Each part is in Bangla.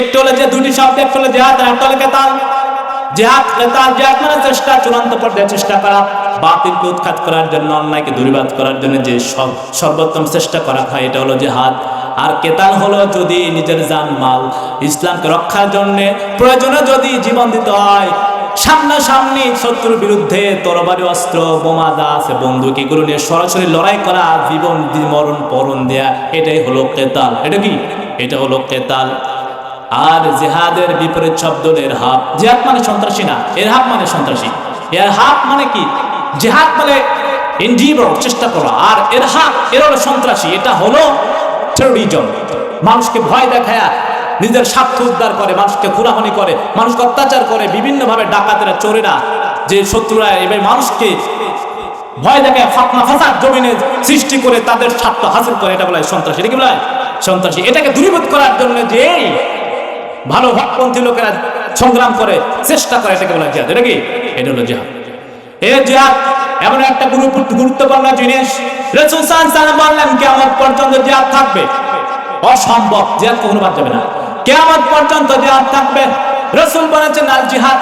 একটু হলো যে দুটি শব্দ, একটু হলো জেহাদ, আর একটা হলো কেতাল। জেহাদ কেতাল, জেহাদ মানে চেষ্টা, চূড়ান্ত পর্যায়ে চেষ্টা করা। বাতিলকে উৎখাত করার জন্য, অন্যায়কে দূরীবাদ করার জন্য যে সর্বোত্তম চেষ্টা করা হয়, এটা হলো জেহাদ। আর কেতাল হলো যদি নিজের জান, মাল, ইসলামকে রক্ষার জন্য প্রয়োজনে যদি জীবন দিতে হয়, সামনাসামনি শত্রুর বিরুদ্ধে তরবারি, অস্ত্র, বোমা দা আছে, বন্দুক, এগুলো নিয়ে সরাসরি লড়াই করা, জীবন, মরণ, পরণ দেয়া, এটাই হলো কেতাল। এটা কি? এটা হলো কেতাল। আর জেহাদের বিপরীত শব্দ এর হাফ জেহাদ মানে সন্ত্রাসী না এর হাফ মানে সন্ত্রাসী। এর হাফ মানে কি? জেহাদ মানে এনজিওর চেষ্টা করা। আর এর হাফ এর হলো সন্ত্রাসী। এটা হলো টেরোরিজম মানুষকে ভয় দেখায়, নিজের স্বার্থ উদ্ধার করে, মানুষকে খুনাখুনি করে, মানুষকে অত্যাচার করে, বিভিন্নভাবে ডাকাতেরা, চোরেরা, যে শত্রুরা, এবার মানুষকে ভয় দেখায় ফাতনা, ফাসাদ জমিনে সৃষ্টি করে তাদের স্বার্থ হাসিল করে। এটা বলা হয় সন্ত্রাসী। এটা কি বলা সন্ত্রাসী। এটাকে দূরীভূত করার জন্য যে ভালো ভাবপন্থী লোকেরা সংগ্রাম করে, চেষ্টা করে এটাকে বলা জিহাদ। এটা কি? এটা হলো জিহাদ। এই জিহাদ এমন একটা গুরু- গুরুত্বপূর্ণ জিনিস। রসুল সাল্লাল্লাহু বললেন কেমন পর্যন্ত জিহাদ থাকবে। অসম্ভব। জিহাদ কখনো বাদ যাবে না। কেমন পর্যন্ত জিহাদ থাকবে। রসুল বলেছেন আল জিহাদ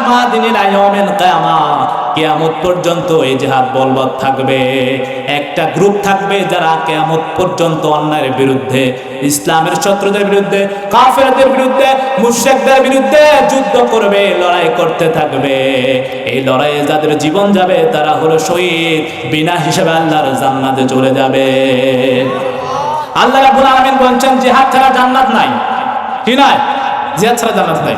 আয়ামিল কিয়ামা কিয়ামত পর্যন্ত এই জিহাদ বলবৎ থাকবে। একটা গ্রুপ থাকবে যারা কেয়ামত পর্যন্ত অন্যায়ের বিরুদ্ধে, ইসলামের শত্রুদের বিরুদ্ধে, কাফেরদের বিরুদ্ধে, মুশরিকদের বিরুদ্ধে যুদ্ধ করবে, লড়াই করতে থাকবে। এই লড়াইয়ে যাদের জীবন যাবে, তারা হলো শহীদ, বিনা হিসেবে আল্লাহর জান্নাতে চলে যাবে। আল্লাহ রাব্বুল আলামিন বলছেন, জিহাদ ছাড়া জান্নাত নাই। কি নাই? জিহাদ ছাড়া জান্নাত নাই।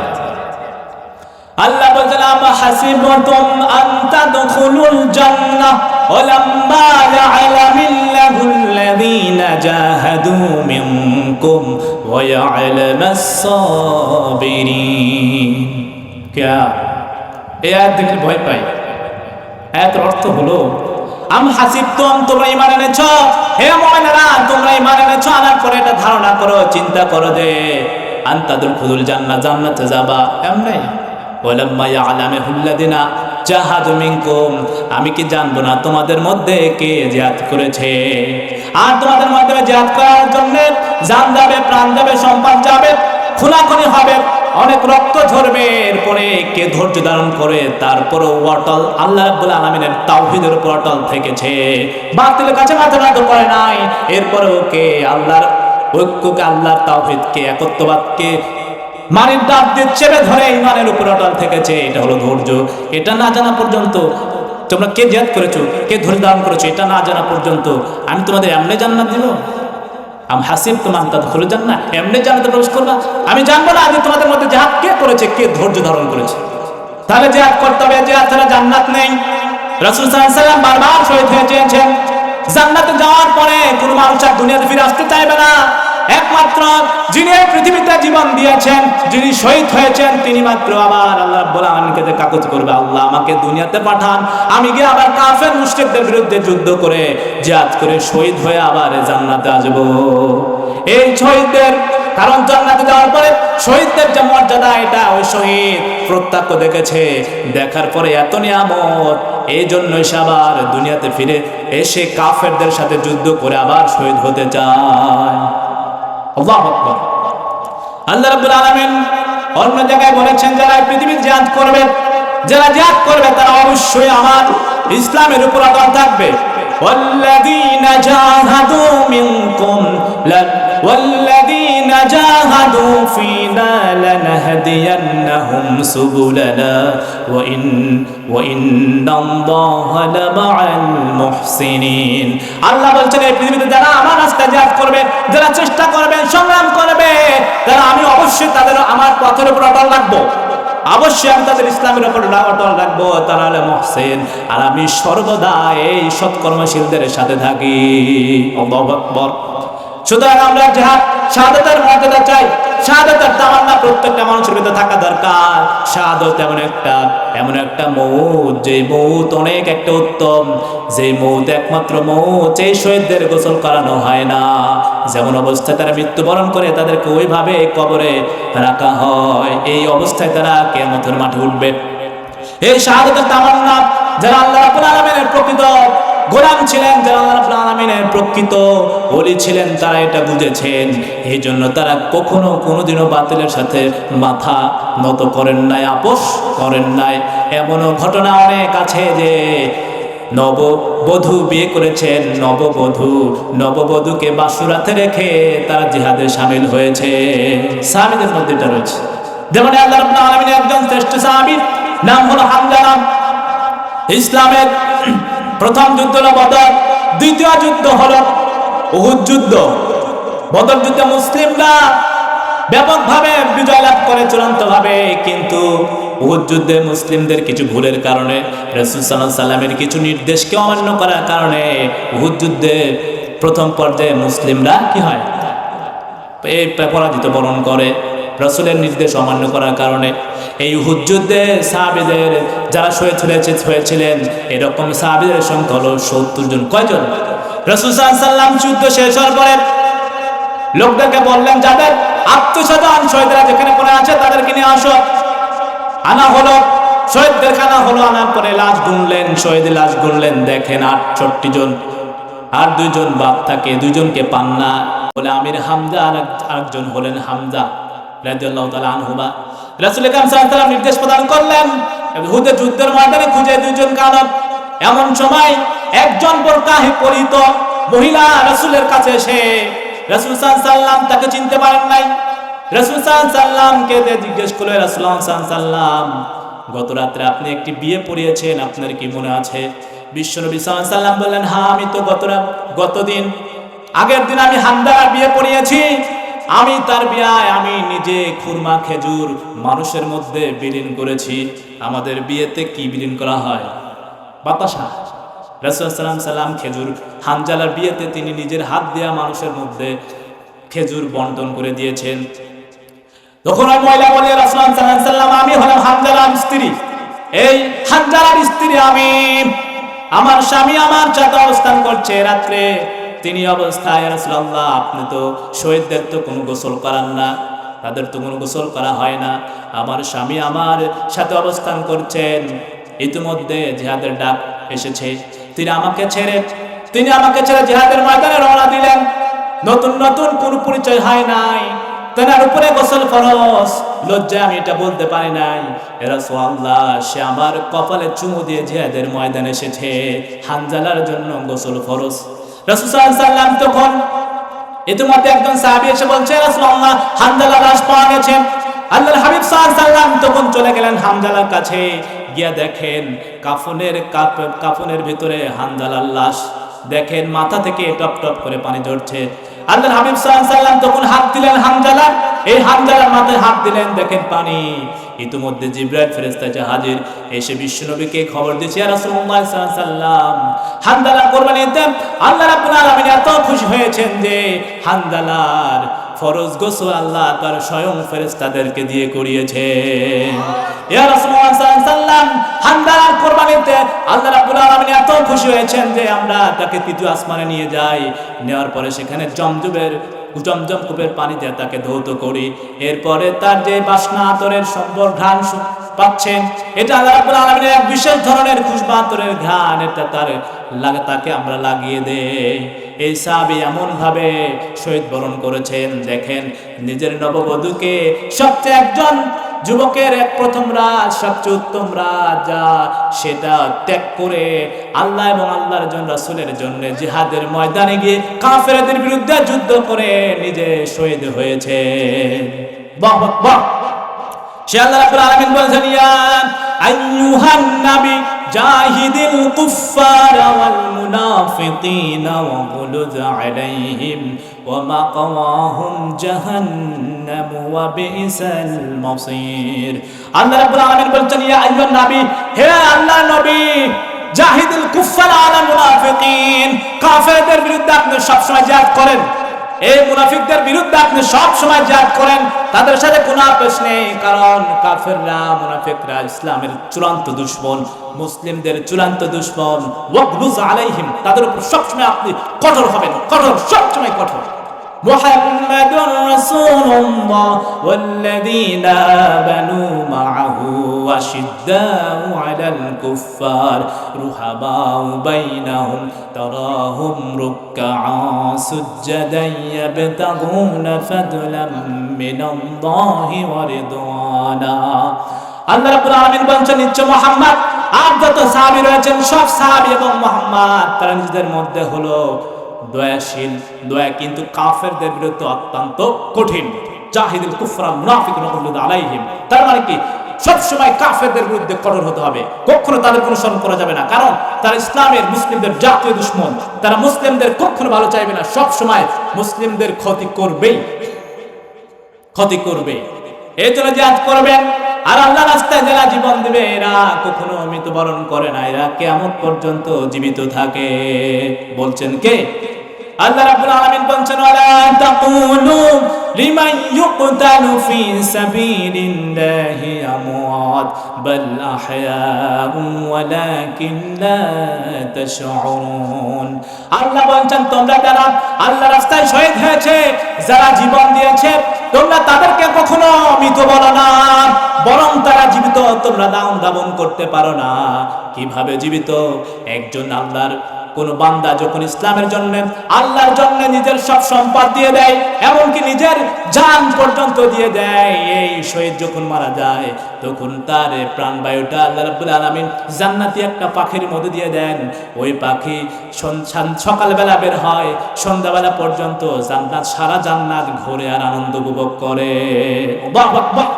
আল্লাহ বলছেন, আমা হাসিবতুম আন তাদখুলুল জান্নাহ ওয়ালাম্মা ইয়া'লামিল্লাহুল্লাযীনা জাহাদু মিনকুম ওয়া ইয়া'লামাস সাবিরিন কিয়া এই আয়াত দেখলে ভয় পাই আয়াতের অর্থ হলো, আম হাসিবতুম, তোমরা ঈমান এনেছ? হে মুমিনেরা, তোমরা ঈমান এনেছ? আনার পরে এটা ধারণা করো, চিন্তা করো যে আন্তাদুল খুদুল জান্নাত জান্নাতে যাবা এমনি আমি কি জানব না তোমাদের মধ্যে কে জিহাদ করেছে? আর তোমাদের মাধ্যমে জিহাদ করার জন্য জান যাবে, প্রাণ যাবে, সম্পদ যাবে, খুনাখুনি হবে, অনেক রক্ত ঝরবে। এরপরে কে ধৈর্য ধারণ করে তারপরে অটল আল্লাহ আলামিনের তাওহীদের উপর অটল থেকেছে। বাতিলের কাছে মাথা নত করে নাই। এরপরেও কে আল্লাহর ঐক্যকে, আল্লাহর তাওহীদকে, একত্ববাদকে মানের ডাব দিয়ে চেপে ধরে ইমানের উপর অটল থেকেছে, এটা হলো ধৈর্য। এটা না জানা পর্যন্ত তোমরা কে জেদ করেছ, কে ধৈর্য ধারণ করেছ, এটা না জানা পর্যন্ত। আমি তোমাদের এমনি জান্নাত দিব? আম হাসিব তোমার তা খুলে যান না এমনি জানাতে প্রবেশ করবা? আমি জানব না যে তোমাদের মধ্যে জাহাজ কে করেছে, কে ধৈর্য ধারণ করেছে। তাহলে জেহাদ করতে হবে, জেহাদ ছাড়া জান্নাত নেই। রাসূল সাল্লাল্লাহু আলাইহি বারবার শহীদ হয়ে চেয়েছেন জান্নাতে যাওয়ার পরে কোনো মানুষ আর দুনিয়াতে ফিরে আসতে চাইবে না। একমাত্র যিনি এই পৃথিবীতে জীবন দিয়েছেন, যিনি শহীদ হয়েছেন, তিনি মাত্র আবার আল্লাহ রাব্বুল আলামিনকে কাগজ করবে। আল্লাহ আমাকে দুনিয়াতে পাঠান। আমি গিয়ে আবার কাফের মুশরিকদের বিরুদ্ধে যুদ্ধ করে জিহাদ করে শহীদ হয়ে আবার জান্নাতে আসব। এই শহীদদের কারণ জান্নাতে যাওয়ার পরে শহীদদের যে মর্যাদা, এটা ওই শহীদ প্রত্যক্ষ দেখেছে। দেখার পরে এত নিয়ামত। এই জন্যই সে আবার দুনিয়াতে ফিরে এসে কাফেরদের সাথে যুদ্ধ করে আবার শহীদ হতে চায়। আল্লাহু আকবার আল্লাহ রাব্বুল আলামিন অন্য জায়গায় বলেছেন যারা এই পৃথিবীর জিহাদ করবে যারা জিহাদ করবে তারা অবশ্যই আমার ইসলামের উপর অটল থাকবে والذين جاهدوا منكم لن والذين جاهدوا فينا لنهدينهم سبلنا وإن وإن الله لمع المحسنين আল্লাহ বলছেন এই পৃথিবীতে যারা আমার রাস্তায় জিহাদ করবে যারা চেষ্টা করবে সংগ্রাম করবে তারা আমি অবশ্যই তাদের আমার পথের উপর অটল রাখবো অবশ্যই আমি তাদের ইসলামের উপর রা- অটল রাখবো তারা হলে মহসেন আর আমি সর্বদা এই সৎকর্মশীলদের সাথে থাকি আল্লাহু আকবার সুতরাং আমরা যাহা শাহাদাতের মর্যাদা চাই। শাহাদাতের তামান্না প্রত্যেকটা মানুষের ভিতরে থাকা দরকার। শাহাদত এমন একটা এমন একটা মৌত, যে মৌত অনেক একটা উত্তম। যে মৌত একমাত্র মৌত শহীদদের গোসল করানো হয় না। যেমন অবস্থায় তারা মৃত্যুবরণ করে তাদেরকে ওইভাবে কবরে রাখা হয়। এই অবস্থায় তারা কেমতের মাঠে উঠবে। এই শাহাদাতের তামান্না যারা আল্লাহ রাব্বুল প্রকৃত গোলাম ছিলেন যারা রাব্বুল প্রকৃত ওলি ছিলেন, তারা এটা বুঝেছেন। এই জন্য তারা কখনো কোনোদিনও বাতিলের সাথে মাথা নত করেন নাই, আপোষ করেন নাই। এমনও ঘটনা অনেক আছে যে নববধূ বিয়ে করেছেন, নববধূ, নববধূকে বাসুরাতে রেখে তারা জিহাদে সামিল হয়েছে। সাহাবীদের মধ্যে এটা রয়েছে। যেমন আল্লাহ আলামিনের একজন শ্রেষ্ঠ সাহাবী, নাম হলো হামজা নাম। ইসলামের প্রথম যুদ্ধ হলো বদর, দ্বিতীয় যুদ্ধ হলো উহুদ যুদ্ধ। বদর যুদ্ধে মুসলিমরা ব্যাপকভাবে বিজয় লাভ করে চূড়ান্তভাবে, কিন্তু উহুদ যুদ্ধে মুসলিমদের কিছু ভুলের কারণে, রসুল সাল্লাহ সাল্লামের কিছু নির্দেশকে অমান্য করার কারণে উহুদ যুদ্ধে প্রথম পর্যায়ে মুসলিমরা কি হয়? পরাজিত বরণ করে। রসুলের নির্দেশ অমান্য করার কারণে এই যুদ্ধে সাহাবিদের যারা শহীদ হয়েছে হয়েছিলেন, এরকম সাহাবিদের সংখ্যা হলো সত্তর জন। কয়জন? রসুল সাল্লাম যুদ্ধ শেষ হওয়ার পরে লোকদেরকে বললেন, যাদের আত্মস্বজন শহীদরা যেখানে পড়ে আছে, তাদেরকে নিয়ে আসো। আনা হলো, শহীদদের খানা হলো, আনার পরে লাশ গুনলেন শহীদ লাশ গুনলেন। দেখেন আটষট্টি জন, আর দুইজন বাপ থাকে, দুইজনকে পান না। বলে আমির হামজা আর এক- আরেকজন হলেন হামজা। আনহুমা। রাসূল কাম সাল্লাল্লাহু নির্দেশ প্রদান করলেন, হুদে যুদ্ধের ময়দানে খুঁজে দুইজন কানব। এমন সময় একজন বোরকাহে পরিত মহিলা রাসূলের কাছে এসে রাসূল সাল্লাম তাকে চিনতে পারেন নাই। রাসূল সাল্লামকে জিজ্ঞেস করলে রাসূল সাল্লাম গত আপনি একটি বিয়ে পড়িয়েছেন, আপনার কি মনে আছে? বিশ্বনবী সাল্লাম বললেন হ্যাঁ আমি তো গত গতদিন, আগের দিন আমি হামদার বিয়ে পড়িয়েছি। আমি তার বিয়ায় আমি নিজে খুরমা, খেজুর মানুষের মধ্যে বিলীন করেছি। আমাদের বিয়েতে কি বিলীন করা হয়? বাতাসা। রাসুলাম সাল্লাম খেজুর হানজালার বিয়েতে তিনি নিজের হাত দেয়া মানুষের মধ্যে খেজুর বন্টন করে দিয়েছেন। তখন ওই মহিলা বলে রাসুলাম সাল্লাম, আমি হলাম হানজালার স্ত্রী। এই হানজালার স্ত্রী আমি। আমার স্বামী আমার সাথে অবস্থান করছে রাত্রে তিনি অবস্থায় রাসুলাল্লাহ, আপনি তো শহীদদের তো কোনো গোসল করান না। তাদের তো কোনো গোসল করা হয় না। আমার স্বামী আমার সাথে অবস্থান করছেন। ইতিমধ্যে জিহাদের ডাক এসেছে। তিনি আমাকে ছেড়ে, তিনি আমাকে ছেড়ে জিহাদের ময়দানে রওনা দিলেন। নতুন নতুন কোন পরিচয় হয় নাই। তেনার উপরে গোসল ফরজ। লজ্জায় আমি এটা বলতে পারি নাই। এরা সোয়াল্লাহ সে আমার কপালে চুমু দিয়ে জিহাদের ময়দানে এসেছে। হানজালার জন্য গোসল ফরজ। রসুল সাল্লাম তখন ইতিমধ্যে একজন সাহাবি এসে বলছে রাসূলুল্লাহ হামদালা লাশ পাওয়া গেছে। আল্লাহ হাবিব সাল্লাম তখন চলে গেলেন হামদালার কাছে। গিয়া দেখেন কাফনের কাফনের ভিতরে হামদালার লাশ। দেখেন মাথা থেকে টপ টপ করে পানি ঝরছে। আল্লাহ হাবিব সাল্লাম তখন হাত দিলেন হামজালা এই হামজালার মাথায় হাত দিলেন, দেখেন পানি। ইতিমধ্যে জিব্রাইল ফেরেশতা এসে হাজির। এসে বিশ্বনবীকে খবর দিয়েছে রাসূলুল্লাহ সাল্লাল্লাহু সাল্লাম হামদালা কোরবানিতে আল্লাহ রাব্বুল আলামিন এত খুশি হয়েছেন যে হামদালার ফরজ গোসল আল্লাহ তার স্বয়ং ফেরেশতাদেরকে দিয়ে করিয়েছে ইয়া রাসূলুল্লাহ সাল্লাল্লাহু হামদালার কোরবানিতে আল্লাহ রাব্বুল আলামিন এত খুশি হয়েছেন যে আমরা তাকে তৃতীয় আসমানে নিয়ে যাই। নেওয়ার পরে সেখানে জমজমের জমজম কূপের পানিতে তাকে ধৌত করি। এরপরে তার যে বাসনা আতরের সম্বর ঘ্রাণ পাচ্ছেন, এটা আল্লাহ আলামিনের এক বিশেষ ধরনের খুশবা আতরের ঘ্রাণ, এটা তার তাকে আমরা লাগিয়ে দে এই সাহাবী এমন ভাবে শহীদ বরণ করেছেন, দেখেন নিজের নববধূকে সবচেয়ে একজন যুবকের এক প্রথম রাত সবচেয়ে উত্তম রাত যা সেটা ত্যাগ করে আল্লাহ এবং আল্লাহর জন্য রাসুলের জন্য জিহাদের ময়দানে গিয়ে কাফেরাদের বিরুদ্ধে যুদ্ধ করে নিজে শহীদ হয়েছে। বাহ বাহ সে আল্লাহ আলমিন বলছেন ইয়ান ইয়া আইয়ুহান নবী মুনাফিকিনা ওয়াগলুজ আলাইহিম ওয়া মাকাওয়াহুম জাহান্নাম ওয়া বিসাল মাসির। আল্লাহ রাব্বুল আলামিন বলেছেন, ইয়া আইয়ুহান নবী, হে আল্লাহ নবী, জাহিদুল কুফার আলা মুনাফিকিন, কাফেরদের বিরুদ্ধে আপনি সবসময় জিহাদ করেন। এই মুনাফিকদের বিরুদ্ধে আপনি সব সময় জাত করেন, তাদের সাথে কোনো আপোষ নেই, কারণ কাফেররা, মুনাফিকরা ইসলামের চূড়ান্ত দুশ্মন, মুসলিমদের চূড়ান্ত দুশ্মন। ওয়াকলুজ আলাইহিম, তাদের উপর সবসময় আপনি কঠোর হবেন, কঠোর, সবসময় কঠোর। محمد رسول الله والذين آمنوا معه وشداء على الكفار رحماء بينهم تراهم ركعا سجدا يبتغون فضلا من الله ورضوانا আল্লাহ রাব্বুল আলামিন বলছেন নিশ্চয় মোহাম্মদ আর যত সাহাবী রয়েছেন সব সাহাবী এবং মোহাম্মদ তারা নিজেদের মধ্যে হলো দয়াশীল, দয়া কিন্তু কাফেরদের বিরুদ্ধে অত্যন্ত কঠিন। জাহিদুল কুফরা মুনাফিক নকলুদ আলাইহিম। তার মানে কি? সব সময় কাফেরদের বিরুদ্ধে কঠোর হতে হবে। কখনো তাদের অনুসরণ করা যাবে না। কারণ তারা ইসলামের মুসলিমদের জাতীয় দুশ্মন। তারা মুসলিমদের কখনো ভালো চাইবে না। সব সময় মুসলিমদের ক্ষতি করবেই। ক্ষতি করবে এই জন্য জাহাজ করবেন। আর আল্লাহ রাস্তায় যারা জীবন দিবে, এরা কখনো মৃত্যুবরণ করে না। এরা কেমন পর্যন্ত জীবিত থাকে। বলছেন কে? আল্লাহ রাব্বুল আলামিন বলছেন লিমান ইউকতালু ফি সাবিলিল্লাহি আমওয়াত, বাল আহয়াউ ওয়ালাকিন লা তাশউরুন। আল্লাহ বলছেন, তোমরা যারা আল্লাহ রাস্তায় শহীদ হয়েছে, যারা জীবন দিয়েছে, তোমরা তাদেরকে কখনো মৃত বলো না। বরং তারা জীবিত, তোমরা দাউন দাবন করতে পারো না। কীভাবে জীবিত? একজন আল্লাহর কোন বান্দা যখন ইসলামের জন্য, আল্লাহর জন্য নিজের সব সম্পদ দিয়ে দেয়, এমনকি নিজের জান পর্যন্ত দিয়ে দেয়, এই শহীদ যখন মারা যায়, তখন তার প্রাণবায়ুটা আল্লাহ রাব্বুল আলামিন জান্নাতি একটা পাখির মধ্যে দিয়ে দেন। ওই পাখি সকালবেলা বের হয়, সন্ধ্যাবেলা পর্যন্ত জান্নাত, সারা জান্নাত ঘুরে আর আনন্দ উপভোগ করে। বাহ বাহ বাহ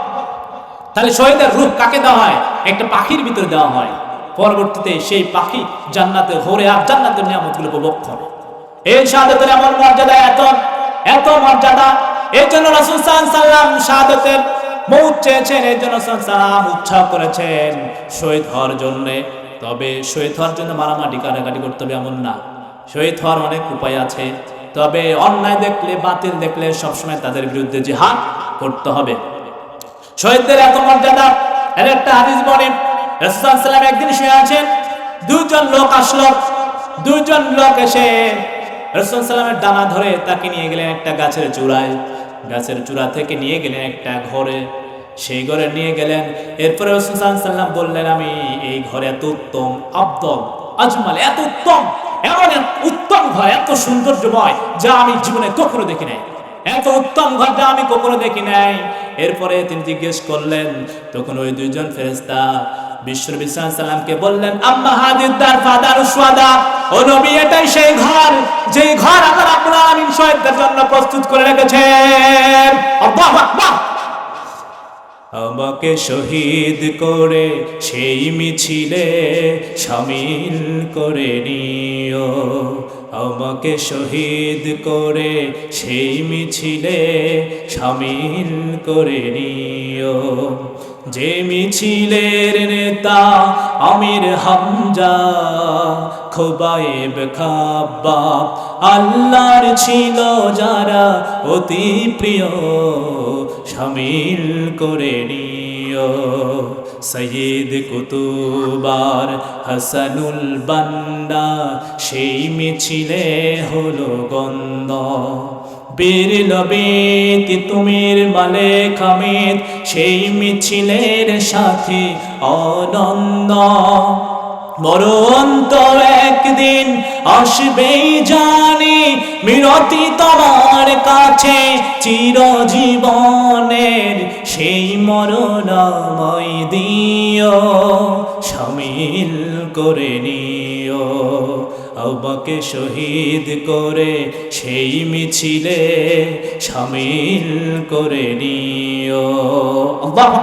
তাহলে শহীদের রূপ কাকে দেওয়া হয়? একটা পাখির ভিতরে দেওয়া হয়। পরবর্তীতে সেই পাখি জান্নাতে হরে আর জান্নাতের নিয়ামতগুলো উপভোগ করে। এই শাহাদতের এমন মর্যাদা, এত এত মর্যাদা, এই জন্য রাসূল সাল্লাম শাহাদতের মৌত চেয়েছেন, এই জন্য সাল্লাম উৎসাহ করেছেন, শহীদ হওয়ার জন্য। তবে শহীদ হওয়ার জন্য মারামারি কাটাকাটি করতে হবে এমন না। শহীদ হওয়ার অনেক উপায় আছে। তবে অন্যায় দেখলে, বাতিল দেখলে সবসময় তাদের বিরুদ্ধে জিহাদ করতে হবে। শহীদদের এত মর্যাদা, এর একটা হাদিস বলে একদিন শুয়ে আছেন দুজন লোক আসলো। দুজন লোক এসে ডানা ধরে তাকে নিয়ে গেলেন একটা গাছের চূড়ায়। গাছের চূড়া থেকে নিয়ে গেলেন একটা ঘরে। সেই ঘরে নিয়ে গেলেন। এরপরে বললেন, আমি এই ঘরে এত উত্তম, আব্দল, আজমাল এত উত্তম, এমন উত্তম ঘর, এত সৌন্দর্যময় যা আমি জীবনে কখনো দেখি নাই। এত উত্তম ঘরটা আমি কখনো দেখি নাই। এরপরে তিনি জিজ্ঞেস করলেন, তখন ওই দুইজন ফেরেস্তা বিশ্বনবী সাল্লামকে বললেন, আম্মা হাদিদার ফাদার সুয়াদা ও নবী, এটাই সেই ঘর, যেই ঘর আল্লাহ রাব্বুল আলামিন শহীদদের জন্য প্রস্তুত করে রেখেছেন। আল্লাহু আকবার। আমাকে শহীদ করে সেই মিছিলে সামিল করে নিও। আমাকে শহীদ করে সেই মিছিলে সামিল করে নিও। যে মিছিলের নেতা আমির হামজা, খোবায়েব খাব্বা আল্লাহর ছিল যারা অতি প্রিয় শামিল করে নিও সৈয়দ কুতুবার হাসানুল বান্দা সেই মিছিলে হলো গন্ধ বীর লবিত তুমির মালেক হামিদ, সেই মিছিলের সাথে অনন্দ মরণ তো একদিন আসবেই জানি, মিনতি তোমার কাছে চিরজীবনের সেই মরণময় দিও সামিল করে নিও আমাকে শহীদ করে সেই মিছিলে সামিল করে নিও। আল্লাহু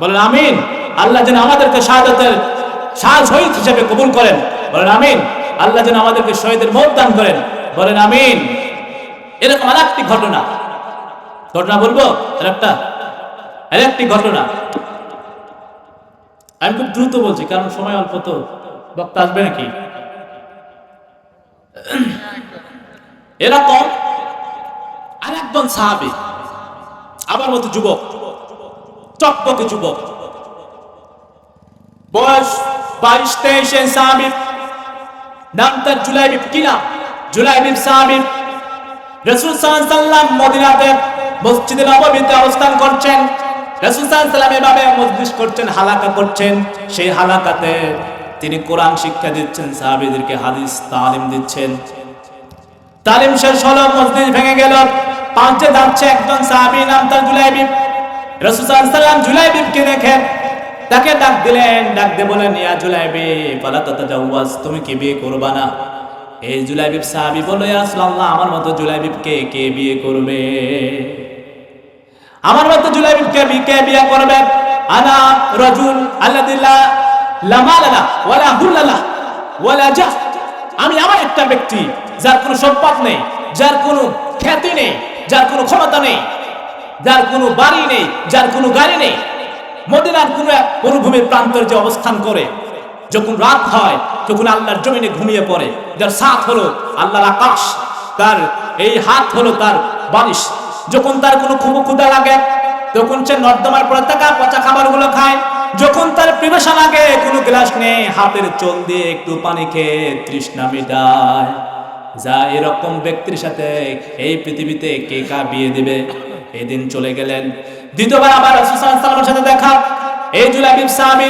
বলেন আমিন। আল্লাহ যেন আমাদেরকে শাহাদাতের শাহ শহীদ হিসেবে কবুল করেন। বলেন আমিন। আল্লাহ যেন আমাদেরকে শহীদের মত দান করেন। বলেন আমিন। এরকম আর একটি ঘটনা। ঘটনা বলব? আর একটা আর একটি ঘটনা। আমি খুব দ্রুত বলছি, কারণ সময় অল্প তো। বক্তা আসবে নাকি? এরকম আর একজন সাহাবি, আমার মতো যুবক, চকপকে যুবক। বয়স বাইশ, তেইশে সাহাবির, নাম তার জুলাইবিব কি নাম জুলাইবিব সাহাবির, রসুল সাল্লাম মদিনাতে মসজিদে নববীতে অবস্থান করছেন। রসুল সাল্লাম এভাবে মজলিস করছেন, হালাকা করছেন। সেই হালাকাতে তিনি কোরআন শিক্ষা দিচ্ছেন, সাহাবীদেরকে হাদিস, তালিম দিচ্ছেন। তালিম শেষ হলো, মসজিদ ভেঙে গেল। পাঁচে যাচ্ছে একজন সাহাবী, নাম তার জুলাইবিব রসুল সাল্লাম জুলাইবিবকে দেখে, তাকে ডাক দিলেন, ডাক দিয়ে বলেন ইয়া জুলাইবিব ফালা তাতাজাওয়াজ, তুমি কি বিয়ে করবা না? এই জুলাইবিব সাহাবী বলল, ইয়া রাসূলুল্লাহ, আমার মতো জুলাইবিবকে কে বিয়ে করবে? আমার মতো জুলাইবিবকে কে বিয়ে করবে? আনা রাজুল, আল্লাযী লা লা মালালা, ওয়ালা হুলালা ওয়ালা জাহ। আমি আমার একটা ব্যক্তি যার কোনো সম্পদ নেই, যার কোনো খ্যাতি নেই, যার কোনো ক্ষমতা নেই, যার কোনো বাড়ি নেই, যার কোনো গাড়ি নেই। মদিনার কোনো এক মরুভূমির প্রান্তর যে অবস্থান করে, যখন রাত হয় যখন আল্লাহর জমিনে ঘুমিয়ে পড়ে। যার সাথ হলো আল্লাহর আকাশ, তার এই হাত হলো তার বালিশ। যখন তার কোনো খুব ক্ষুদা লাগে, তখন সে নর্দমার পরে থাকা পচা খাবারগুলো খায়। যখন তার পিপাসা লাগে, কোনো গ্লাস নেই, হাতের চোল দিয়ে একটু পানি খেয়ে তৃষ্ণা মিটায়। যা এরকম ব্যক্তির সাথে এই পৃথিবীতে কে কা বিয়ে দিবে? এদিন চলে গেলেন। দ্বিতীয়বার আবার রসুসান সালামের সাথে দেখা। এই জুলাইবিব সাহাবী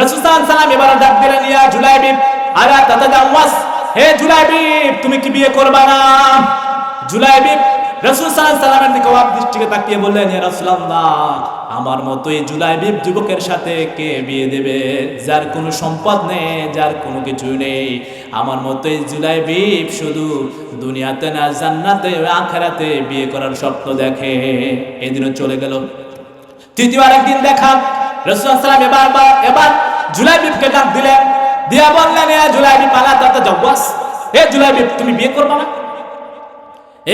রসুসান সালাম এবার ডাক দিলেন, ইয়া জুলাইবিব আরা তাতে দাওয়াস হে জুলাইবিব, তুমি কি বিয়ে করবা না? জুলাইবিব রসুল সালামের দিকে অবাক দৃষ্টিকে তাকিয়ে বললেন, ইয়া রাসূলুল্লাহ, আমার জুলাইবিব যুবকের সাথে কে বিয়ে দেবে? যার কোনো সম্পদ নেই, যার কোনো কিছু নেই। আমার মতো এই জুলাইবিব শুধু দুনিয়াতে না, জান্নাতে আখেরাতে বিয়ে করার স্বপ্ন দেখে। এদিনও চলে গেল। তৃতীয় আরেকদিন দেখা, রসুল সালাম এবার এবার জুলাইবিবকে ডাক দিলেন। দিয়া বললেন এ জুলাইবিব আলা তাতে জব্বাস এ জুলাইবিব তুমি বিয়ে করবে না?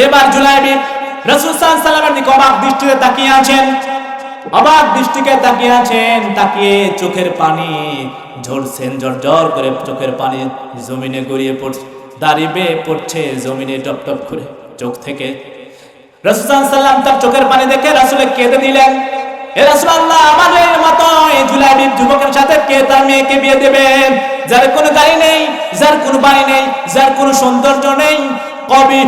এবার জুলাইবিব রসুল সাল্লামের দিকে অবাক দৃষ্টিতে তাকিয়ে আছেন। অবাক দৃষ্টিকে তাকিয়ে আছেন, তাকিয়ে চোখের পানি ঝরছেন, ঝরঝর করে চোখের পানি জমিনে গড়িয়ে পড়ছে দাড়ি বেয়ে পড়ছে, জমিনে টপ টপ করে চোখ থেকে। রসুল সাল্লাম তার চোখের পানি দেখে রাসুলে কেঁদে দিলেন, এ আমাদের মতো এই জুলাইবিব যুবকের সাথে কে তার মেয়েকে বিয়ে দেবে? যার কোনো গাড়ি নেই, যার কোনো বাড়ি নেই, যার কোনো সৌন্দর্য নেই, কবি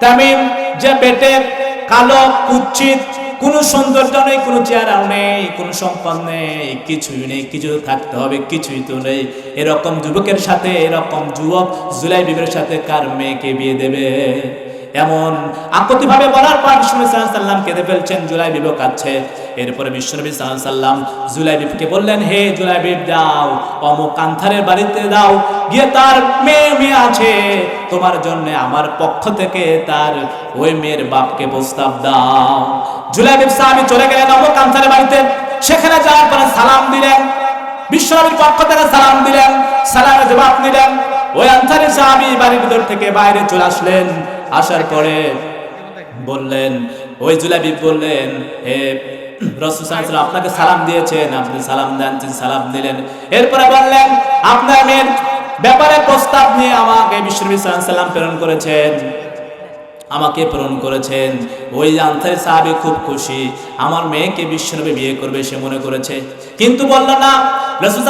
তামিম যে পেটে কালো কুচ্ছিত, কোন সৌন্দর্য নেই, কোনো চেহারাও নেই, কোন সম্পদ নেই, কিছুই নেই, কিছু থাকতে হবে, কিছুই তো নেই। এরকম যুবকের সাথে, এরকম যুবক জুলাই বিবের সাথে কার মেয়েকে বিয়ে দেবে? এমন আকতি ভাবে বলার পর বিষ্ণু সাল্লাম কেঁদে ফেলছেন জুলাই বিবেক কাছে এরপরে বিশ্বনবী সাল্লাম জুলাই বিবকে বললেন, হে জুলাই বিব যাও অমুক কান্থারের বাড়িতে দাও, গিয়ে তার মেয়ে মেয়ে আছে। তোমার জন্য আমার পক্ষ থেকে তার ওই মেয়ের বাপকে প্রস্তাব দাও। জুলাই বিব সাহাবি চলে গেলেন অমুক কান্থারের বাড়িতে। সেখানে যাওয়ার পরে সালাম দিলেন। বিশ্বনবীর পক্ষ থেকে সালাম দিলেন, সালামের জবাব দিলেন। ওই আনসারি সাহাবি বাড়ির ভিতর থেকে বাইরে চলে আসলেন। আসার পরে বললেন, ওই জুলাইবি বললেন, হে রসুল আপনাকে সালাম দিয়েছেন, আপনি সালাম দেন সালাম দিলেন। এরপরে বললেন, আপনার মেয়ের ব্যাপারে প্রস্তাব নিয়ে আমাকে সাল্লাম প্রেরণ করেছেন। আমাকে প্রেরণ করেছেন। ওই আনসারি সাহাবি খুব খুশি। আমার মেয়েকে বিশ্বনবী বিয়ে করবে সে মনে করেছে। কিন্তু বলল না, রাসূল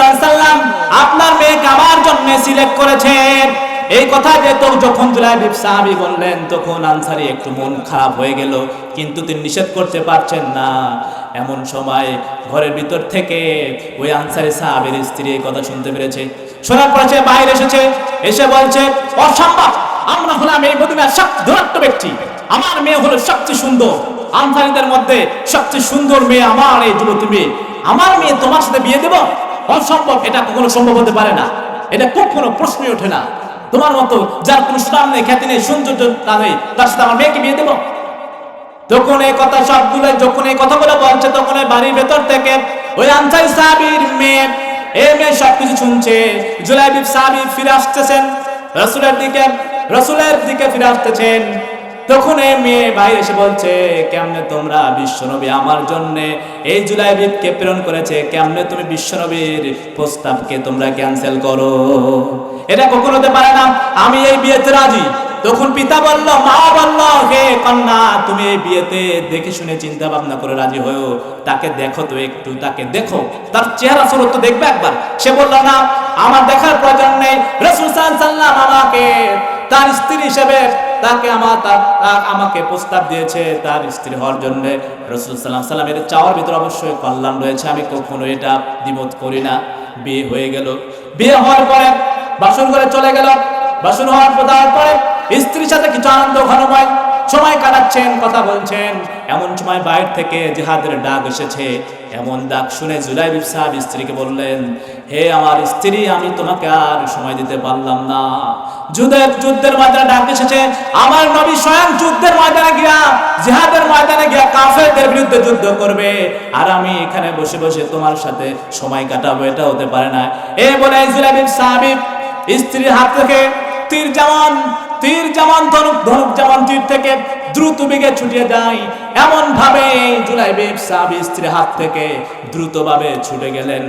আপনার মেয়েকে আমার জন্য সিলেক্ট করেছেন। এই কথা যে তো যখন জুলাইবিব সাহাবী বললেন, তখন আনসারি একটু মন খারাপ হয়ে গেল। কিন্তু তিনি নিষেধ করতে পারছেন না। এমন সময় ঘরের ভিতর থেকে ওই আনসারি সাহাবীর স্ত্রী এই কথা শুনতে পেরেছে। শোনার পরে বাইরে এসেছে। এসে বলছে অসম্ভব আমরা হলাম এই মদিনার সবচেয়ে ধনাত্ম ব্যক্তি। আমার মেয়ে হলো সবচেয়ে সুন্দর। আনসারিদের মধ্যে সবচেয়ে সুন্দর মেয়ে আমার এই যুবতী মেয়ে। আমার মেয়ে তোমার সাথে বিয়ে দেব? অসম্ভব, এটা কখনো সম্ভব হতে পারে না। এটা কখনো প্রশ্নই ওঠে না। তোমার মতো যার কোনো সুনাম নেই, খ্যাতি নেই, সৌন্দর্য না নেই, তার সাথে আমার মেয়েকে বিয়ে দেবো? যখন এই কথা সবগুলো যখন এই কথা বলে বলছে, তখন বাড়ির ভেতর থেকে ওই আনসারি সাহাবির মেয়ে এই মেয়ে সবকিছু শুনছে। জুলাইবিব সাহাবি ফিরে আসতেছেন, রসুলের দিকে রসুলের দিকে ফিরে আসতেছেন। তখন এই মেয়ে বাইরে এসে বলছে, কেমনে তোমরা বিশ্বনবী আমার জন্য এই জুলাইবিবকে প্রেরণ করেছে? কেমনে তুমি বিশ্বনবীর প্রস্তাবকে তোমরা ক্যান্সেল করো? এটা কখনো হতে পারে না। আমি এই বিয়েতে রাজি। তখন পিতা বলল, মা বলল, হে কন্যা, তুমি এই বিয়েতে দেখে শুনে চিন্তা ভাবনা করে রাজি হয়েও। তাকে দেখো তো একটু, তাকে দেখো। তার চেহারা স্বরূপ তো দেখবে একবার। সে বলল, না, আমার দেখার প্রয়োজন নেই। রসুল সাল্লাম আমাকে তার স্ত্রী হিসেবে তাকে আমার আমাকে প্রস্তাব দিয়েছে তার স্ত্রী হওয়ার জন্য। রসুল সাল্লাম সাল্লামের চাওয়ার ভিতরে অবশ্যই কল্যাণ রয়েছে। আমি কখনো এটা দ্বিমত করি না। বিয়ে হয়ে গেল। বিয়ে হওয়ার পরে বাসন করে চলে গেল। বাসন হওয়ার পর পরে স্ত্রীর সাথে কিছু আনন্দ ঘনময় সময় কাটাচ্ছেন কথা বলছেন। এমন সময় বাইরে থেকে জিহাদের ডাক এসেছে। এমন ডাক শুনে জুলাই সাহেব স্ত্রীকে বললেন, হে আমার স্ত্রী, আমি তোমাকে আর সময় দিতে পারলাম না। যুদ্ধের যুদ্ধের ময়দানে ডাক এসেছে, আমার নবী স্বয়ং যুদ্ধের ময়দানে গিয়া, জিহাদের ময়দানে গিয়া কাফেরদের বিরুদ্ধে যুদ্ধ করবে। আর আমি এখানে বসে বসে তোমার সাথে সময় কাটাবো, এটা হতে পারে না। এ বলে জুলাই সাহাবিব স্ত্রীর হাত থেকে তীর যেমন তীর যেমন ধনুক ধনুক যেমন তীর থেকে দ্রুত বেগে ছুটিয়ে যায়। এমন ভাবে জুলাই বেব সাহাবি স্ত্রীর হাত থেকে দ্রুত ভাবে ছুটে গেলেন।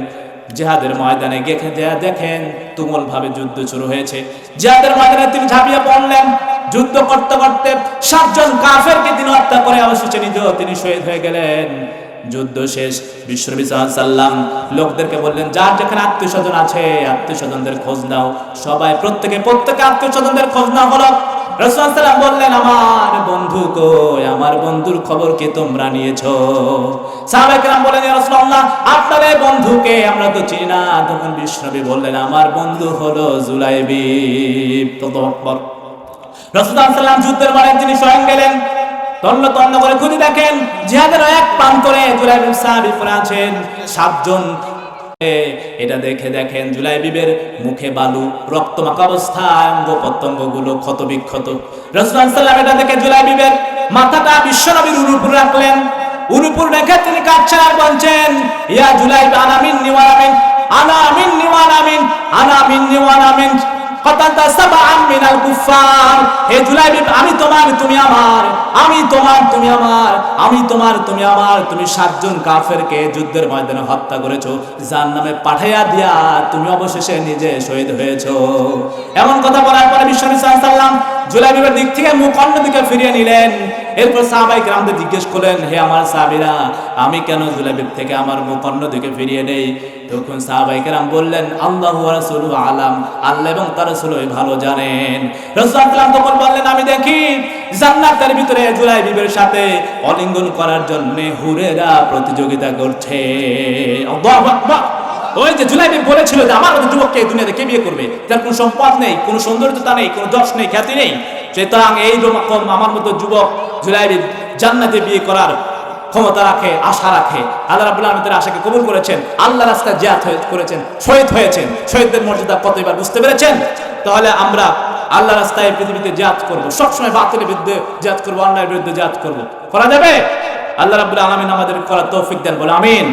জেহাদের ময়দানে গেখে দেয়া দেখেন তুমুল ভাবে যুদ্ধ শুরু হয়েছে। জেহাদের ময়দানে তিনি ঝাঁপিয়ে পড়লেন। যুদ্ধ করতে করতে সাতজন কাফেরকে তিনি হত্যা করে অবশেষে নিজেও তিনি শহীদ হয়ে গেলেন। যুদ্ধ শেষ, বিশ্বনবী সাল্লাম লোকদেরকে বললেন, যার যেখানে আত্মীয় স্বজন আছে আত্মীয় স্বজনদের খোঁজ নাও। সবাই প্রত্যেকে প্রত্যেকে আত্মীয় স্বজনদের খোঁজ নাও হলো আমার বন্ধু হলো জুলাইবি রসুলাম যুদ্ধের মানে তিনি স্বয়ং গেলেন। তন্ন তন্ন করে খুঁজে দেখেন, জিহাদের এক পান করে জুলাইব সাহাবি আছেন সাতজন। এটা দেখে দেখেন জুলাই বিবের মুখে বালু, রক্তমাখা অবস্থায় অঙ্গ প্রত্যঙ্গগুলো ক্ষত বিক্ষত সাল্লাম এটা দেখে জুলাই বিবের মাথাটা বিশ্বনবীর উরুপুর রাখলেন। উরুপুর রেখে তিনি কাঁদছেন আর বলছেন, ইয়া জুলাই আনামিন নিওয়ানামিন আনামিন নিওয়ানামিন আনামিন নিওয়ানামিন অবশেষে নিজে শহীদ হয়েছো। এমন কথা বলার পরে বিশ্বনবী জুলাইবের দিক থেকে মুখ দিকে ফিরিয়ে নিলেন। এরপর সাহাবাই গ্রামদের জিজ্ঞেস করলেন, হে আমার সাহাবিরা, আমি কেন জুলাইবের থেকে আমার মুখ দিকে ফিরিয়ে নেই? তখন সাহাবাই কেরাম বললেন, আল্লাহ রাসূলু আলাম, আল্লাহ এবং তার রাসূল ভালো জানেন। রাসূল তখন বললেন, আমি দেখি জান্নাতের ভিতরে জুলাই বিবের সাথে অলিঙ্গন করার জন্য হুরেরা প্রতিযোগিতা করছে। ওই যে বলেছিল যে, আমার যুবককে এই দুনিয়াতে কে বিয়ে করবে? তার কোনো সম্পদ নেই, কোনো সৌন্দর্যতা নেই, কোনো যশ নেই, খ্যাতি নেই। সুতরাং এই রকম আমার মতো যুবক জুলাইবি জান্নাতে বিয়ে করার ক্ষমতা রাখে, আশা রাখে। আল্লাহ রাবুল আহমেদের আশাকে কবুল করেছেন। আল্লাহ রাস্তায় জিয়াত করেছেন, শহীদ হয়েছেন। শহীদদের মর্যাদা কত এবার বুঝতে পেরেছেন? তাহলে আমরা আল্লাহ রাস্তায় পৃথিবীতে জাত করব। সবসময় বাতিলের বিরুদ্ধে জাত করব, অন্যায়ের বিরুদ্ধে জাত করব। করা যাবে? আল্লাহ রাবুল আলমিন আমাদের করার তৌফিক দেন, বলে আমিন।